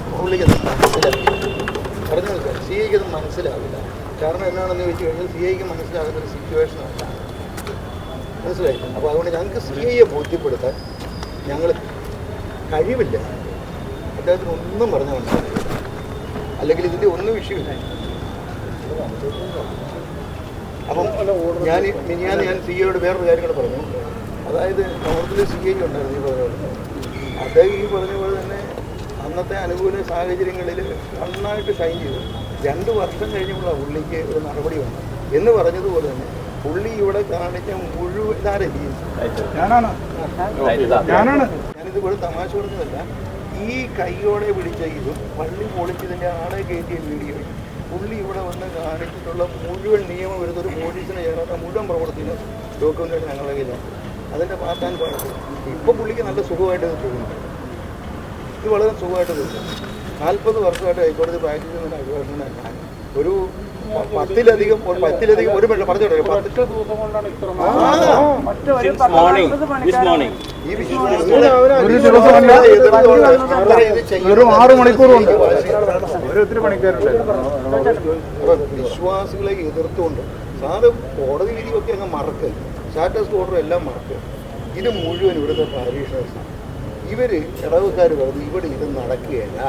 ഇനിയിപ്പം മനസ്സിലാവില്ല പറഞ്ഞു മനസ്സിലായി സി ഐക്ക് അത് മനസ്സിലാവില്ല കാരണം എന്നാണെന്ന് ചോദിച്ചു കഴിഞ്ഞാൽ സി ഐക്ക് മനസ്സിലാകുന്ന ഒരു സിറ്റുവേഷൻ അല്ല മനസ്സിലായി അപ്പോൾ അതുകൊണ്ട് ഞങ്ങൾക്ക് സി ഐയെ ബോധ്യപ്പെടുത്താൻ ഞങ്ങൾ കഴിവില്ല അദ്ദേഹത്തിന് ഒന്നും പറഞ്ഞാൽ മനസ്സിലാക്കില്ല അല്ലെങ്കിൽ ഇതിന്റെ ഒന്നും വിഷയമില്ല അപ്പം ഞാൻ ഞാൻ ഞാൻ സി എയോട് വേറൊരു കാര്യം കൂടെ പറഞ്ഞു അതായത് നോർത്തിൽ സി ഐ ഉണ്ടായിരുന്നു ഈ പറഞ്ഞ അദ്ദേഹം ഈ പറഞ്ഞ പോലെ തന്നെ അന്നത്തെ അനുകൂല സാഹചര്യങ്ങളിൽ നന്നായിട്ട് ഷൈൻ ചെയ്തു. രണ്ട് വർഷം കഴിഞ്ഞുള്ള പുള്ളിക്ക് ഒരു നടപടി വന്നു. എന്ന് പറഞ്ഞതുപോലെ തന്നെ പുള്ളി ഇവിടെ കാണിച്ച മുഴുവൻ ഞാനാണ്. ഞാനാണ്. ഞാനിത് ഇവിടെ തമാശ പറഞ്ഞതല്ല ഈ കൈയോടെ പിടിച്ച ഇതും പള്ളി പൊളിച്ചതിന്റെ ആളെ കയറ്റിയ വീഡിയോ പുള്ളി ഇവിടെ വന്ന് കാണിച്ചിട്ടുള്ള മുഴുവൻ നിയമം വരുന്ന ഒരു പോലീസിനെ ചേർത്ത മുഴുവൻ പ്രവർത്തിക്കുന്ന ഡോക്യുമെന്റ് ഞങ്ങളുടെ കയ്യിലാണ് അതിന്റെ പാർട്ടാൻ പാടില്ല ഇപ്പോൾ പുള്ളിക്ക് നല്ല സുഖമായിട്ട് തോന്നുന്നു. ഇത് വളരെ സുഖമായിട്ട് തോന്നുന്നു നാൽപ്പത് വർഷമായിട്ട് ഹൈക്കോടതി പ്രാക്ടീസ് ചെയ്യുന്ന അഭിഭാഷകനാണ് ഞാൻ ഒരു പത്തിലധികം ഒരു പത്തിലധികം ഒരു മിനിറ്റ് പറഞ്ഞു ഒരു ആറ്. ഓരോരുത്തർ വിശ്വാസികളെ എതിർത്തുകൊണ്ട് സാറ് കോടതി വിധിയൊക്കെ അങ്ങ് മറക്ക് സ്റ്റാറ്റസ് ഓർഡർ എല്ലാം മറക്ക് ഇത് മുഴുവൻ ഇവിടുത്തെ പാരീഷേഴ്സാണ് ഇവർ ഇടവുകാർ പറഞ്ഞു ഇവിടെ ഇത് നടക്കുകയല്ല.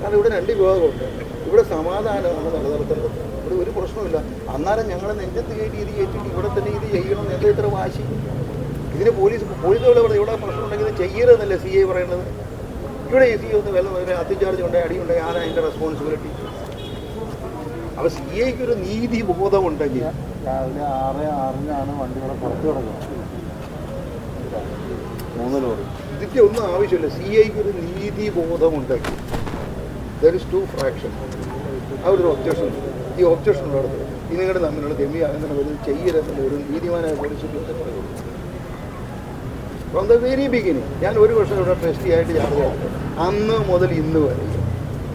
കാരണം ഇവിടെ രണ്ട് വിഭാഗമുണ്ട്. ഇവിടെ സമാധാനമാണ് നിലനിർത്തേണ്ടത്. ഇവിടെ ഒരു പ്രശ്നമില്ല അന്നേരം ഞങ്ങൾ നെഞ്ചത്ത് കയറ്റി ഇത് കയറ്റിയിട്ട് ഇവിടെ തന്നെ ഇത് ചെയ്യണം എന്താ ഇത്ര വാശി? ഇതിന് പോലീസ് പോലീസ് ഇവിടെ ഇവിടെ പ്രശ്നം ഉണ്ടെങ്കിൽ ഇത് ചെയ്യരുതെന്നല്ലേ സി ഐ പറയുന്നത് ഇവിടെ സി ഐ ഒന്ന് വില അത്തിച്ചാർജ് ഉണ്ടെങ്കിൽ അടി ഉണ്ടെങ്കിൽ ആരാ അതിന്റെ റെസ്പോൺസിബിലിറ്റി അപ്പോൾ സി ഐക്ക് ഒരു നീതി ബോധമുണ്ടെങ്കിൽ രാവിലെ ആറ് ആറിനാണ് വണ്ടികളെ പുറത്തു കിടക്കുന്നത്. മൂന്ന് ലോറി. ഇതിന്റെ ഒന്നും ആവശ്യമില്ല. സി ഐക്ക് ഒരു നീതി ബോധമുണ്ട്. ദർ ഇസ് ടു ഫ്രാക്ഷൻ ഒരു ഒബ്ജക്ഷൻ ഈ ഒബ്ജക്ഷൻ ഉള്ളിടത്ത് ഈ നിങ്ങളുടെ തമ്മിലുള്ള ഗമി അങ്ങനെ ഒരു ചെയ്യരുതെന്നുള്ള ഒരു നീതിമാനായ പോലീസിൽ ഫ്രോം ദ വെരി ബിഗിനിങ് ഞാൻ ഒരു വർഷം ഇവിടെ ട്രസ്റ്റി ആയിട്ട് ചാർജ് അന്ന് മുതൽ ഇന്ന് വരെ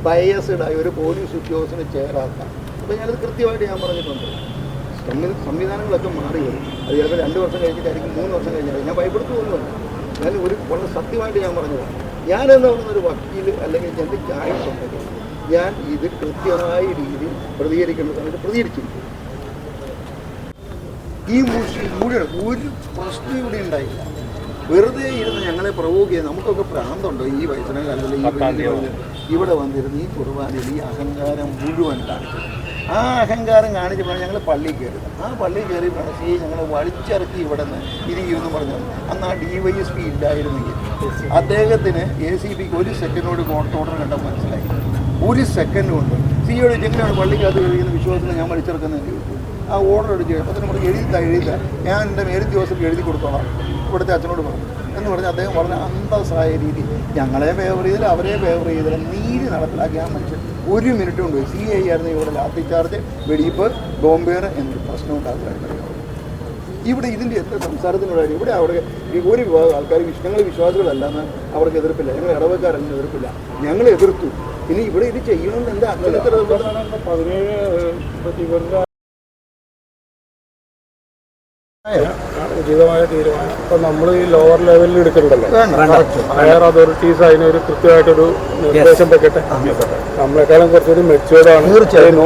ബയസ്ഡ് ആയ ഒരു പോലീസ് ഉദ്യോഗസ്ഥനെ ചേരാത്ത അപ്പോൾ ഞാനത് കൃത്യമായിട്ട് ഞാൻ പറഞ്ഞിട്ടുണ്ട്. സംവി- സംവിധാനങ്ങളൊക്കെ മാറി അത് ചിലപ്പോൾ രണ്ട് വർഷം കഴിഞ്ഞിട്ടായിരിക്കും മൂന്ന് വർഷം കഴിഞ്ഞിട്ടായിരിക്കും. ഞാൻ ഭയപ്പെടുത്തു പോകുന്നുണ്ട് ഞാൻ ഒരു വളരെ സത്യമായിട്ട് ഞാൻ പറഞ്ഞു. ഞാൻ എന്ന് പറയുന്ന ഒരു വക്കീൽ അല്ലെങ്കിൽ എന്റെ ഉണ്ടെങ്കിൽ ഞാൻ ഇത് കൃത്യമായ രീതിയിൽ പ്രതികരിക്കേണ്ട സമയത്ത് പ്രതികരിച്ചിരിക്കും ഈ മൂഷി മുഴുവൻ ഒരു പ്രശ്നം ഇവിടെ ഉണ്ടായില്ല. വെറുതെ ഇരുന്ന് ഞങ്ങളെ പ്രവോക്ക് ചെയ്ത് നമുക്കൊക്കെ പ്രാന്തമുണ്ടോ ഈ വയസ്സിനെ കാലത്തിൽ ഇവിടെ വന്നിരുന്ന് ഈ കുർബാനയിൽ ഈ അഹങ്കാരം മുഴുവൻ കാണിച്ചു. ആ അഹങ്കാരം കാണിച്ചപ്പോഴാണ് ഞങ്ങൾ പള്ളിയിൽ കയറി. ആ പള്ളിയിൽ കയറി പക്ഷേ ഞങ്ങൾ വലിച്ചിറക്കി ഇവിടെ നിന്ന് ഇരിക്കുമെന്ന് പറഞ്ഞു അന്ന് ആ ഡി വൈ എസ് പി ഇല്ലായിരുന്നെങ്കിൽ അദ്ദേഹത്തിന് എ സി പിക്ക് ഒരു സെക്കൻഡോട് കോർട്ട് ഓർഡർ കണ്ടാൽ മനസ്സിലായി. ഒരു സെക്കൻഡ് കൊണ്ട് സിയോട് പള്ളിക്ക് പള്ളിക്കകത്ത് കഴിയുന്ന വിശ്വാസത്തിന് ഞാൻ വലിച്ചിറക്കുന്നതെന്ന് ചോദിച്ചു. ആ ഓർഡർ എടുത്ത് അപ്പോൾ തന്നെ നമ്മൾ എഴുതി എഴുതില്ല ഞാൻ എന്റെ മേലും ദിവസം എഴുതി കൊടുത്തോളാം. ഇവിടുത്തെ അച്ഛനോട് പറഞ്ഞു. എന്ന് പറഞ്ഞ് അദ്ദേഹം വളരെ അന്തസ്സായ രീതി ഞങ്ങളെ ഫേവർ ചെയ്തില്ല അവരെ ഫേവർ ചെയ്തില്ല നീതി നടപ്പിലാക്കി ആ മനുഷ്യൻ ഒരു മിനിറ്റ് കൊണ്ട് സി ഐ ആയിരുന്നു ഇവിടെ ലാത്തി ചാർജ് വെടിയിപ്പ് ബോംബേർ എന്നൊരു പ്രശ്നം ഉണ്ടാകുമായിരുന്നു ഇവിടെ ഇതിന്റെ എത്ര സംസാരത്തിനുള്ള കാര്യം? ഇവിടെ അവിടെ ഒരു വിഭാഗം ആൾക്കാർ ഞങ്ങൾ വിശ്വാസികളല്ലെന്ന് അവർക്ക് എതിർപ്പില്ല. ഞങ്ങൾ ഇടവക്കാരല്ലെന്ന് എതിർപ്പില്ല. ഞങ്ങൾ എതിർത്തു. ഇനി ഇവിടെ ഇത് ചെയ്യണമെന്ന് എന്താ അച്ഛനത്ര പതിനേഴ് ഉചിതമായ തീരുമാനം. ഇപ്പൊ നമ്മൾ ഈ ലോവർ ലെവലിൽ എടുക്കണ്ടല്ലോ? ഹയർ അതോറിറ്റീസ് അതിനൊരു കൃത്യമായിട്ടൊരു നിർദ്ദേശം വെക്കട്ടെ? നമ്മളെക്കാളും കുറച്ചൊരു മെച്ചുവേർഡ് ആണ്. തീർച്ചയായും.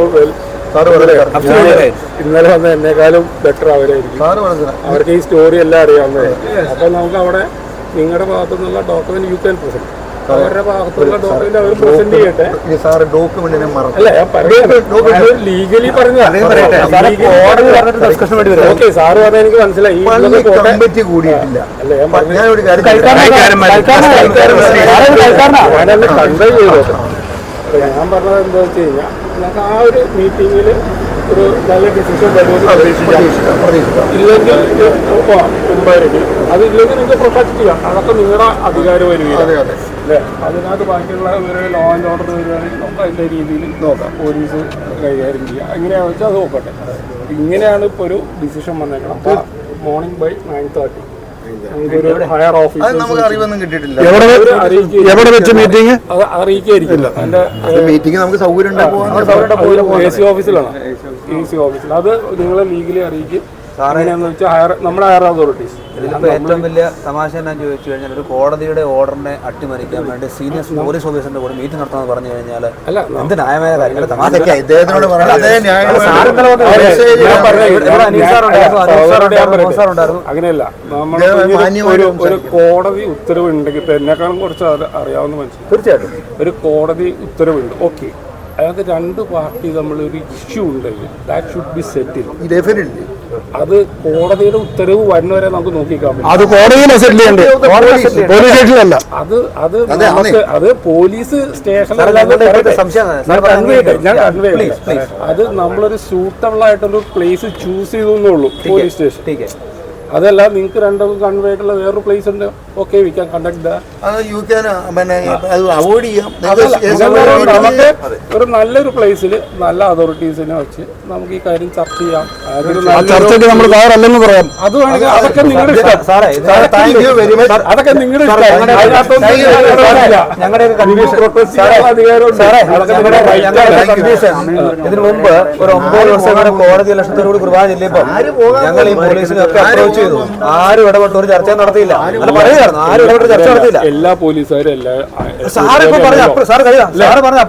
ഇന്നലെ വന്ന എന്നെക്കാളും ബെറ്റർ അവരായിരിക്കും. അവർക്ക് ഈ സ്റ്റോറി എല്ലാം അറിയാവുന്നത് അപ്പൊ നമുക്ക് അവിടെ നിങ്ങളുടെ ഭാഗത്തു നിന്നുള്ള ഡോക്യുമെന്റ് യു ക്യാൻ പ്രസന്റ് ഡോക്യുമെന്റിനെ ഞാൻ ലീഗലി പറഞ്ഞു ഓക്കെ സാറ് പറഞ്ഞ എനിക്ക് മനസ്സിലായി. കമ്മിറ്റി കൂടിയിട്ടില്ല ഞാൻ പറഞ്ഞു ഞാൻ ഒരു കാര്യം ഞാനെന്നെ കൺവേ ചെയ്തു ഞാൻ പറഞ്ഞത് എന്താ വെച്ച് കഴിഞ്ഞാൽ ആ ഒരു മീറ്റിംഗിൽ ഒരു നല്ല ഡിസിഷൻ വരുമെന്ന് പ്രതീക്ഷിക്കാം. ഇല്ലെങ്കിൽ മുമ്പായിരിക്കും അതില്ലെങ്കിൽ നിങ്ങൾക്ക് പ്രൊട്ടക്ട് ചെയ്യാം. അതൊക്കെ നിങ്ങളുടെ അധികാരം വരികയില്ല. അതെ അതെ. അല്ലേ? അതിനകത്ത് ബാക്കിയുള്ള ലോ ആൻഡ് ഓർഡർ വരികയാണെങ്കിൽ നമുക്ക് അതിന്റെ രീതിയിൽ നോക്കാം. പോലീസ് കൈകാര്യം ചെയ്യുക. എങ്ങനെയാണെന്ന് വെച്ചാൽ അത് നോക്കട്ടെ. ഇങ്ങനെയാണ് ഇപ്പോൾ ഒരു decision വന്നേക്കണം morning by nine thirty higher നമുക്ക് അറിവൊന്നും കിട്ടിയിട്ടില്ല. എവിടെ വെച്ച് മീറ്റിംഗ് അത് അറിയിക്കായിരിക്കില്ല എന്റെ മീറ്റിംഗ് നമുക്ക് സൗകര്യം എ സി ഓഫീസിലാണ്? എ സി ഓഫീസിൽ അത് നിങ്ങളെ ലീഗലി അറിയിക്കും. അങ്ങനെയാന്ന് വെച്ചാൽ ഹയർ നമ്മുടെ ഹയർ അതോറിറ്റീസ് ഇതിലിപ്പോൾ ഏറ്റവും വലിയ തമാശ എന്നാ ചോദിച്ചു കഴിഞ്ഞാൽ ഒരു കോടതിയുടെ ഓർഡറിനെ അട്ടിമറിക്കാൻ വേണ്ടി സീനിയർ പോലീസ് ഓഫീസറിന്റെ കൂടെ മീറ്റിംഗ് നടത്താന്ന് പറഞ്ഞു കഴിഞ്ഞാൽ എന്ത് ന്യായമായ കാര്യങ്ങൾ ഇദ്ദേഹത്തിനോട്. അങ്ങനെയല്ല ഒരു- ഒരു കോടതി ഉത്തരവ് ഉണ്ടെങ്കിൽ ഇപ്പൊ എന്നെക്കാളും കുറച്ച് അറിയാവുന്ന മനസ്സിലായി തീർച്ചയായിട്ടും. ഒരു കോടതി ഉത്തരവുണ്ട്. ഓക്കെ. അതായത് രണ്ട് പാർട്ടി തമ്മിൽ ഒരു ഇഷ്യൂ ഉണ്ടെങ്കിൽ ദാറ്റ് ഷുഡ് ബി സെറ്റിൽ അത് കോടതിയുടെ ഉത്തരവ് വരുന്നവരെ നമുക്ക് നോക്കിക്കാൻ അത് കോടതിയിലെ സെറ്റിൽ ചെയ്യണ്ടേ പോലീസ് സ്റ്റേഷനിലല്ല അത് അത് നമുക്ക് അത് പോലീസ് പറഞ്ഞത് ഞാൻ കൺവേ. അത് നമ്മളൊരു സൂട്ടബിൾ ആയിട്ടൊരു പ്ലേസ് ചൂസ് ചെയ്തു എന്നുള്ളൂ പോലീസ് സ്റ്റേഷൻ. അതല്ല നിങ്ങൾക്ക് രണ്ടും കൺവേ ആയിട്ടുള്ള വേറൊരു പ്ലേസ് ഉണ്ട്. Okay we can conduct you can പിന്നെ അവോയ്ഡ് ചെയ്യാം. നമുക്ക് ഒരു നല്ലൊരു പ്ലേസിൽ നല്ല അതോറിറ്റീസിനെ വെച്ച് നമുക്ക് ഈ കാര്യം ചർച്ച ചെയ്യാം. ചർച്ചയ്ക്ക് നമ്മൾ തയ്യാറല്ലെന്ന് പറയാം. അത് വേണമെങ്കിൽ അതൊക്കെ നിങ്ങളുടെ ഇഷ്ടം. അതൊക്കെ നിങ്ങളുടെ ഇതിനു മുമ്പ് ഒരു ഒമ്പത് വർഷം വരെ കോടതി ലക്ഷത്തോടുകൂടി കുർബാന ചെല്ലിയപ്പോ ഞങ്ങൾ ഈ പോലീസിനൊക്കെ അപ്രോച്ച് ചെയ്തു. ആരും ഇടപെട്ട് ഒരു ചർച്ച നടത്തിയില്ല. അല്ല പറയുകയായിരുന്നു. ആരും ഇടപെട്ട് ചർച്ച നടത്തിയില്ല. എല്ലാ പോലീസുകാരും എല്ലാ സാറ് ഇപ്പൊ പറഞ്ഞ കഴിയാം. സാറ് പറഞ്ഞ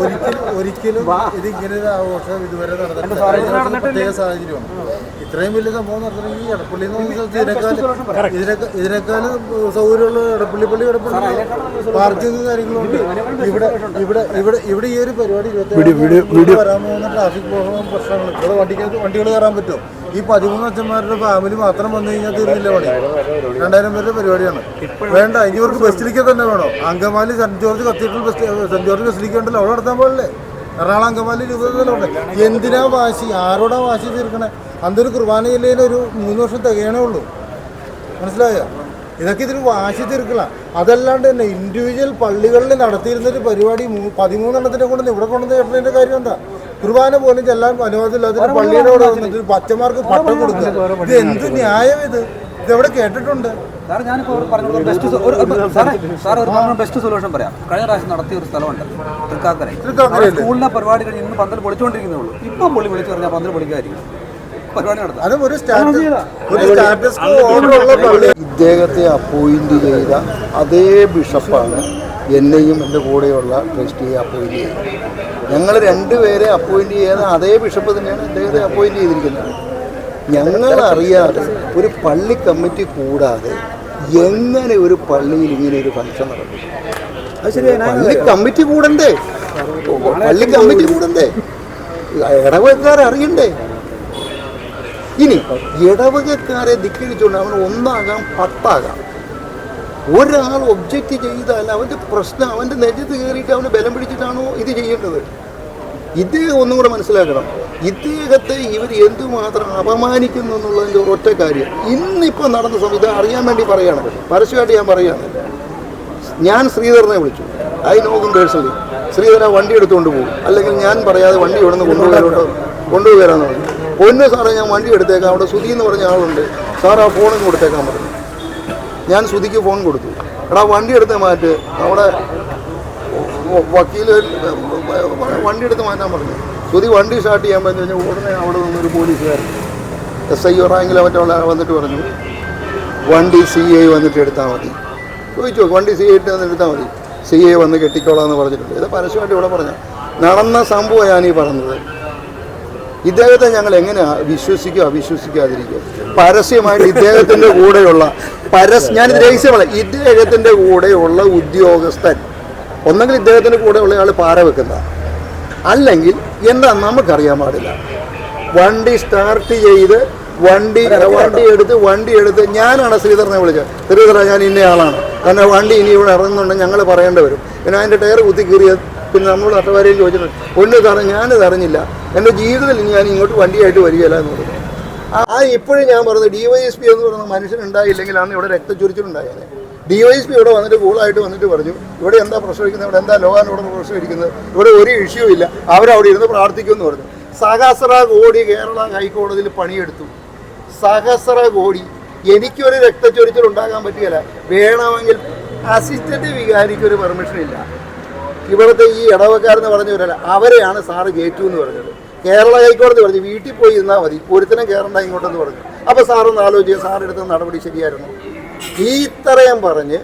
ഒരിക്കലും ഒരിക്കലും ഇത് ഇങ്ങനെ ഒരു ആഘോഷം ഇതുവരെ നടന്നിട്ടില്ല. പ്രത്യേക സാഹചര്യമാണ്. ഇത്രയും വലിയ സംഭവം നടത്തണമെങ്കിൽ എടപ്പള്ളി എന്ന് പറഞ്ഞാൽ ഇതിനേക്കാൾ ഇതിനേക്കാൾ ഇതിനേക്കാളും സൗകര്യമുള്ള എടപ്പള്ളി പള്ളി എടപ്പള്ളി പാർക്കിംഗ് കാര്യങ്ങളുണ്ട്. ഇവിടെ ഇവിടെ ഇവിടെ ഇവിടെ ഈ ഒരു പരിപാടി ഇരുപത്തി വരാൻ പോകുന്ന ട്രാഫിക് പ്രോബ്ലം പ്രശ്നങ്ങൾ ഇവിടെ വണ്ടിക്കകത്ത് വണ്ടികൾ കയറാൻ പറ്റും ഈ പതിമൂന്ന് അച്ഛന്മാരുടെ ഫാമിലി മാത്രം വന്നു കഴിഞ്ഞാൽ തീർന്നില്ല പണി? രണ്ടായിരം പേരുടെ പരിപാടിയാണ്. വേണ്ട ഇനി ഇവർക്ക് ബസ്സിലേക്ക് തന്നെ വേണോ? Angamaly saint George cathedral bus saint George ബസ്സിലേക്ക് ഉണ്ടല്ലോ. അവിടെ നടത്താൻ പാടില്ലേ? എറണാകുളം അങ്കമാലി ഇരുപതിലുണ്ട് എന്തിനാ വാശി? ആരോടാ വാശി തീർക്കണേ? അന്നൊരു കുർബാന ജില്ലയിൽ ഒരു മൂന്ന് വർഷം തികയണേ ഉള്ളൂ. മനസ്സിലായോ? ഇതൊക്കെ ഇതിന് വാശി തീർക്കണം അതല്ലാണ്ട് തന്നെ ഇൻഡിവിജ്വൽ പള്ളികളിൽ നടത്തിയിരുന്നൊരു പരിപാടി പതിമൂന്നെണ്ണത്തിനെ കൊണ്ട് ഇവിടെ കൊണ്ടുവന്ന് ചേട്ടന്റെ കാര്യം എന്താ? കുർബാന പോലും ചെല്ലാൻ അനുവാദമില്ലാത്ത പള്ളിയുടെ കൂടെ വന്നിട്ട് പച്ചമാർക്ക് പട്ടം കൊടുക്കുക. ഇത് എന്ത് ന്യായം ഇത് ഇതെവിടെ കേട്ടിട്ടുണ്ട്? സാർ ഞാനിപ്പോൾ പറഞ്ഞത് ബെസ്റ്റ് സാറേ സാർ ഒരു പറഞ്ഞ ബെസ്റ്റ് സൊല്യൂഷൻ പറയാം. കഴിഞ്ഞ പ്രാവശ്യം നടത്തിയ ഒരു സ്ഥലമുണ്ട് തൃക്കാക്കര. സ്കൂളിലെ പരിപാടി കഴിഞ്ഞ് ഇന്ന് പന്തൽ പൊളിച്ചുകൊണ്ടിരിക്കുന്നേ ഉള്ളൂ. ഇപ്പം പൊളി വിളിച്ചു പറഞ്ഞാൽ പന്തൽ പൊളിക്കായിരിക്കും പരിപാടി നടത്താം. ഒരു ഒരു ഇദ്ദേഹത്തെ അപ്പോയിന്റ് ചെയ്ത അതേ ബിഷപ്പാണ് എന്നെയും എന്റെ കൂടെയുള്ള ട്രസ്റ്റിയെ അപ്പോയിന്റ് ചെയ്തത്. ഞങ്ങൾ രണ്ടുപേരെ അപ്പോയിന്റ് ചെയ്യാതെ അതേ ബിഷപ്പ് തന്നെയാണ് ഇദ്ദേഹത്തെ അപ്പോയിന്റ് ചെയ്തിരിക്കുന്നത്. ഞങ്ങൾ അറിയാതെ ഒരു പള്ളി കമ്മിറ്റി കൂടാതെ എങ്ങനെ ഒരു പള്ളിയിൽ ഇങ്ങനെ ഒരു ഫംഗ്ഷൻ നടക്കും? പള്ളി കമ്മിറ്റി കൂടണ്ടേ? പള്ളി കമ്മിറ്റി കൂടണ്ടേ? ഇടവകക്കാരെ അറിയണ്ടേ? ഇനി ഇടവകക്കാരെ ധിക്കരിച്ചുകൊണ്ട് അവൻ ഒന്നാകാം പത്താകാം. ഒരാൾ ഒബ്ജക്റ്റ് ചെയ്താൽ അവന്റെ പ്രശ്നം അവന്റെ നെഞ്ചത്ത് കയറിയിട്ട് അവന് ബലം പിടിച്ചിട്ടാണോ ഇത് ചെയ്യേണ്ടത്? ഇദ്ദേഹം ഒന്നും കൂടെ മനസ്സിലാക്കണം. ഇദ്ദേഹത്തെ ഇവർ എന്തുമാത്രം അപമാനിക്കുന്നു എന്നുള്ളതിന്റെ ഒറ്റ കാര്യം. ഇന്നിപ്പോൾ നടന്ന സമയത്ത് അറിയാൻ വേണ്ടി പറയുകയാണ്. പരസ്യമായിട്ട് ഞാൻ പറയുകയാണ്. ഞാൻ ശ്രീധരനെ വിളിച്ചു. ഐ നോക്കും പേഴ്സണലി. ശ്രീധരൻ വണ്ടി എടുത്തുകൊണ്ട് പോകും. അല്ലെങ്കിൽ ഞാൻ പറയാതെ വണ്ടി ഇവിടെ നിന്ന് കൊണ്ടുപോകാനോട്ടോ കൊണ്ടുപോകാമെന്ന് പറഞ്ഞു. സാറേ ഞാൻ വണ്ടി എടുത്തേക്കാം. അവിടെ സുധി എന്ന് പറഞ്ഞ ആളുണ്ട്. സാർ ആ ഫോണും കൊടുത്തേക്കാൻ പറഞ്ഞു. ഞാൻ സുധിക്ക് ഫോൺ കൊടുത്തു. എടാ വണ്ടി എടുത്ത് മാറ്റ്. അവിടെ വക്കീൽ വണ്ടി എടുത്ത് മാറ്റാൻ പറഞ്ഞു. സുധി വണ്ടി സ്റ്റാർട്ട് ചെയ്യാൻ പറഞ്ഞു കഴിഞ്ഞാൽ ഉടനെ അവിടെ നിന്നൊരു പോലീസുകാരൻ എസ് ഐ റാങ്കിലോ മറ്റോ വന്നിട്ട് പറഞ്ഞു വണ്ടി സി ഐ വന്നിട്ട് എടുത്താൽ മതി. ചോദിച്ചു വണ്ടി സി ഐ ഇട്ട് എടുത്താൽ മതി. സി ഐ വന്ന് കെട്ടിക്കോളാം എന്ന് പറഞ്ഞിട്ടുണ്ട്. ഇത് പരസ്യമായിട്ട് ഇവിടെ പറഞ്ഞു നടന്ന സംഭവം ഞാനീ പറഞ്ഞത്. ഇദ്ദേഹത്തെ ഞങ്ങൾ എങ്ങനെ വിശ്വസിക്കുക? അവിശ്വസിക്കാതിരിക്കുക പരസ്യമായിട്ട് ഇദ്ദേഹത്തിന്റെ കൂടെയുള്ള പരസ് ഞാനിത് രഹസ്യമല്ല ഇദ്ദേഹത്തിന്റെ കൂടെയുള്ള ഉദ്യോഗസ്ഥൻ ഒന്നെങ്കിൽ ഇദ്ദേഹത്തിന്റെ കൂടെയുള്ള ആൾ പാര വെക്കുന്ന അല്ലെങ്കിൽ എന്താ നമുക്കറിയാൻ പാടില്ല. വണ്ടി സ്റ്റാർട്ട് ചെയ്ത് വണ്ടി വണ്ടി എടുത്ത് വണ്ടി എടുത്ത് ഞാനാണ് ശ്രീധരനെ വിളിച്ചത്. ശ്രീധര ഞാൻ ഇന്ന ആളാണ്. കാരണം വണ്ടി ഇനി ഇവിടെ ഇറങ്ങുന്നുണ്ട് ഞങ്ങൾ പറയേണ്ടി വരും. പിന്നെ അതിന്റെ ടയർ കുത്തി കീറിയത് പിന്നെ നമ്മൾ നട്ടവാരിയിൽ ചോദിച്ചിട്ടുണ്ട് ഒന്ന് തറ ഞാനിത് അറിഞ്ഞില്ല. എന്റെ ജീവിതത്തിൽ ഞാൻ ഇങ്ങോട്ട് വണ്ടിയായിട്ട് വരികയില്ല എന്ന് പറഞ്ഞു. ആ- ഇപ്പോഴും ഞാൻ പറഞ്ഞത് ഡി വൈ എസ് പി എന്ന് പറയുന്ന മനുഷ്യൻ ഉണ്ടായില്ലെങ്കിൽ അന്ന് ഇവിടെ രക്തച്ചൊരിച്ചിലുണ്ടായേനെ ഡി വൈ എസ് പി ഇവിടെ വന്നിട്ട് കൂളായിട്ട് വന്നിട്ട് പറഞ്ഞു ഇവിടെ എന്താ പ്രശ്നം ഇവിടെ എന്താ ലോകാൻ ഇവിടെ പ്രശ്നം ഇരിക്കുന്നത് ഇവിടെ ഒരു ഇഷ്യൂ ഇല്ല. അവരവിടെ ഇരുന്ന് പ്രാർത്ഥിക്കുമെന്ന് പറഞ്ഞു. സഹസ്ര കോടി കേരള ഹൈക്കോടതിയിൽ പണിയെടുത്തു. സഹസ്ര കോടി. എനിക്കൊരു രക്തച്ചൊരിച്ചിൽ ഉണ്ടാകാൻ പറ്റുകയില്ല വേണമെങ്കിൽ അസിസ്റ്റന്റ് വികാരിക്ക് ഒരു പെർമിഷൻ ഇല്ല. ഇവിടുത്തെ ഈ ഇടവക്കാരെന്ന് പറഞ്ഞവരല്ല അവരെയാണ് സാറ് ഗേറ്റു എന്ന് പറഞ്ഞത്. കേരള ഹൈക്കോടതി പറഞ്ഞു വീട്ടിൽ പോയി ഇരുന്നാൽ മതി. ഒരുത്തനും കയറണ്ട ഇങ്ങോട്ടെന്ന് പറഞ്ഞു. അപ്പോൾ സാറൊന്ന് ആലോചിക്കുക സാർ എടുത്ത നടപടി ശരിയായിരുന്നു? ഈ ഇത്രയും പറഞ്ഞ്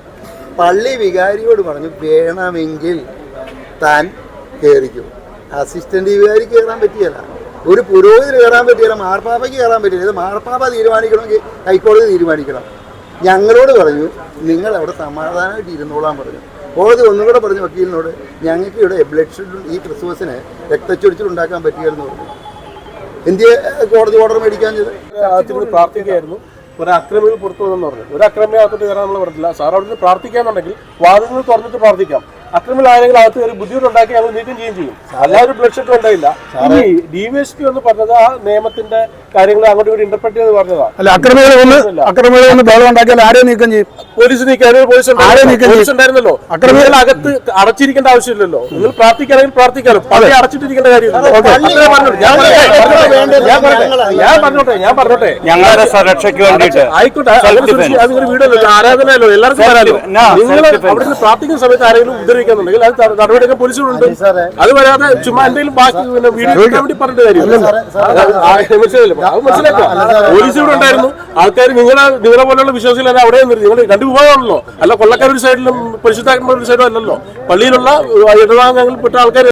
പള്ളി വികാരിയോട് പറഞ്ഞു വേണമെങ്കിൽ താൻ കയറിക്കും അസിസ്റ്റന്റ് വികാരി കയറാൻ പറ്റിയല്ല. ഒരു പുരോഹിതന് കയറാൻ പറ്റിയല്ല മാർപ്പാപ്പയ്ക്ക് കയറാൻ പറ്റില്ല ഇത് മാർപ്പാപ്പ തീരുമാനിക്കണമെങ്കിൽ ഹൈക്കോടതി തീരുമാനിക്കണം. ഞങ്ങളോട് പറഞ്ഞു നിങ്ങൾ അവിടെ സമാധാനമായിട്ട് ഇരുന്നോളാൻ പറഞ്ഞു. കോടതി ഒന്നുകൂടെ പറഞ്ഞു വക്കീലിനോട് ഞങ്ങൾക്ക് ഇവിടെ ബ്ലഡ് ഷെഡ് ഈ ക്രിസ്മസിന് രക്തച്ചൊരിച്ചിൽ ഉണ്ടാക്കാൻ പറ്റിയായിരുന്നു പറഞ്ഞു. ഇന്ത്യ കോടതി ഓർഡർ മേടിക്കാൻ ചെയ്ത് പ്രാർത്ഥിക്കുകയായിരുന്നു. ഒരു അക്രമികൾ പുറത്തു വന്നെന്ന് പറഞ്ഞു. ഒരു അക്രമിയെ അകത്തോട്ട് കയറാൻ നമ്മൾ പറഞ്ഞില്ല സാർ അവിടെ നിന്ന് പ്രാർത്ഥിക്കാന്നുണ്ടെങ്കിൽ വാദങ്ങൾ തുറന്നിട്ട് പ്രാർത്ഥിക്കാം. അക്രമികൾ ആരെങ്കിലും അകത്ത് കയറി ബുദ്ധിമുട്ടുണ്ടാക്കി ഞങ്ങൾ നീക്കം ചെയ്യുകയും ചെയ്യും. അല്ലാതെ ഒരു ബ്ലഡ് ഷെഡ് ഉണ്ടായില്ല ഇനി ഡി വി എസ് പി എന്ന് പറഞ്ഞത് ആ നിയമത്തിന്റെ കാര്യങ്ങൾ അങ്ങോട്ട് ഇന്റർപ്രറ്റ് ചെയ്ത് പറഞ്ഞതാണ് അല്ല അക്രമികൾ വന്ന് അക്രമികൾ വന്ന് ബഹളം ഉണ്ടാക്കിയാൽ ആരെ നീക്കം ചെയ്യും? പോലീസ് നീക്കാൻ പോലീസ്. പോലീസ് ഉണ്ടായിരുന്നല്ലോ. അക്രമികൾ അകത്ത് അടച്ചിരിക്കേണ്ട ആവശ്യമില്ലല്ലോ. നിങ്ങൾ പ്രാർത്ഥിക്കാണെങ്കിൽ പ്രാർത്ഥിക്കാലോ. പള്ളി അടച്ചിട്ടിരിക്കേണ്ട കാര്യമില്ല. ഞാൻ പറഞ്ഞോട്ടെ. ഞാൻ പറഞ്ഞോട്ടെ. ഞാൻ പറഞ്ഞോട്ടെ. ഞാൻ പറഞ്ഞോട്ടെ. ഞങ്ങളുടെ സുരക്ഷയ്ക്ക് വേണ്ടിയിട്ട് ആയിക്കോട്ടെ. വീടല്ലോ ആരാധനയല്ലോ. എല്ലാവർക്കും വരാലോ നിങ്ങൾ. അവിടെ നിന്ന് പ്രാർത്ഥിക്കുന്ന സമയത്ത് ആരെങ്കിലും ഉപദ്രവിക്കുന്നുണ്ടെങ്കിൽ അത് നടപടിയൊക്കെ പോലീസുകളുണ്ട് അത് വരാതെ ചുമ്മാ എന്തെങ്കിലും ബാക്കി വീട് വീഡിയോ പറഞ്ഞിട്ട് കാര്യമില്ല. മനസ്സിലായില്ലേ? പോലീസ് ഇവിടെ ഉണ്ടായിരുന്നു. ആൾക്കാർ നിങ്ങളെ നിങ്ങളെ പോലുള്ള വിശ്വാസികളല്ല അവിടെ നിന്നിരുന്നു. നിങ്ങൾ രണ്ട് വിഭാഗമാണല്ലോ. അല്ല കൊള്ളക്കാർ ഒരു സൈഡിലും പരിശുദ്ധാത്മ ഒരു സൈഡും അല്ലല്ലോ. പള്ളിയിലുള്ള ഇടതാംഗങ്ങളിൽപ്പെട്ട ആൾക്കാർ